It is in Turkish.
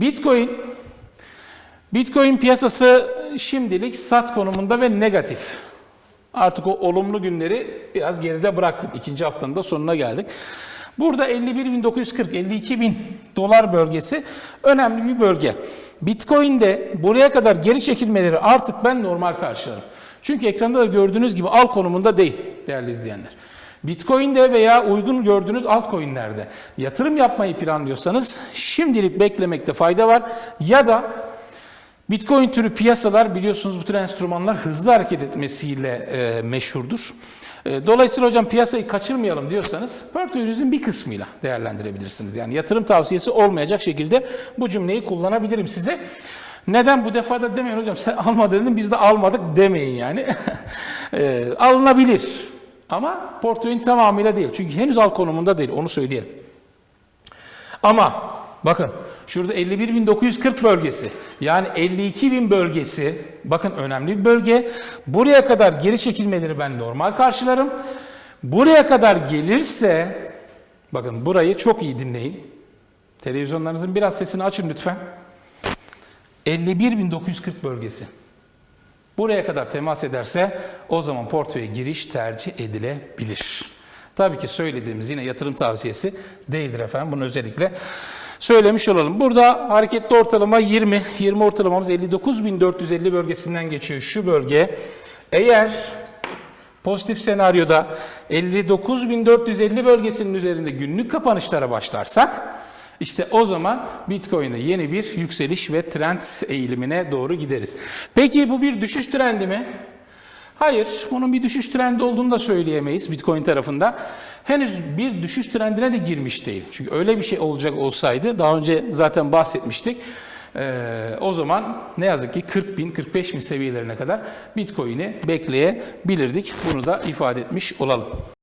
Bitcoin Bitcoin piyasası şimdilik sat konumunda ve negatif. Artık o olumlu günleri biraz geride bıraktık. İkinci haftanın da sonuna geldik. Burada 51.940, 52.000 dolar bölgesi önemli bir bölge. Bitcoin'de buraya kadar geri çekilmeleri artık ben normal karşılarım. Çünkü ekranda da gördüğünüz gibi al konumunda değil değerli izleyenler. Bitcoin'de veya uygun gördüğünüz altcoin'lerde yatırım yapmayı planlıyorsanız şimdilik beklemekte fayda var. Ya da Bitcoin türü piyasalar biliyorsunuz bu tür enstrümanlar hızlı hareket etmesiyle e, meşhurdur. E, dolayısıyla hocam piyasayı kaçırmayalım diyorsanız portföyünüzün bir kısmıyla değerlendirebilirsiniz. Yani yatırım tavsiyesi olmayacak şekilde bu cümleyi kullanabilirim size. Neden bu defa da demeyin hocam sen alma dedin biz de almadık demeyin yani. e, alınabilir ama portföyün tamamıyla değil. Çünkü henüz al konumunda değil onu söyleyelim. Ama bakın şurada 51.940 bölgesi yani 52.000 bölgesi bakın önemli bir bölge. Buraya kadar geri çekilmeleri ben normal karşılarım. Buraya kadar gelirse bakın burayı çok iyi dinleyin. Televizyonlarınızın biraz sesini açın lütfen. 51.940 bölgesi. Buraya kadar temas ederse o zaman portföye giriş tercih edilebilir. Tabii ki söylediğimiz yine yatırım tavsiyesi değildir efendim. Bunu özellikle söylemiş olalım. Burada hareketli ortalama 20. 20 ortalamamız 59.450 bölgesinden geçiyor şu bölge. Eğer pozitif senaryoda 59.450 bölgesinin üzerinde günlük kapanışlara başlarsak işte o zaman Bitcoin'e yeni bir yükseliş ve trend eğilimine doğru gideriz. Peki bu bir düşüş trendi mi? Hayır, bunun bir düşüş trendi olduğunu da söyleyemeyiz Bitcoin tarafında. Henüz bir düşüş trendine de girmiş değil. Çünkü öyle bir şey olacak olsaydı, daha önce zaten bahsetmiştik. Ee, o zaman ne yazık ki 40 bin, 45 bin seviyelerine kadar Bitcoin'i bekleyebilirdik. Bunu da ifade etmiş olalım.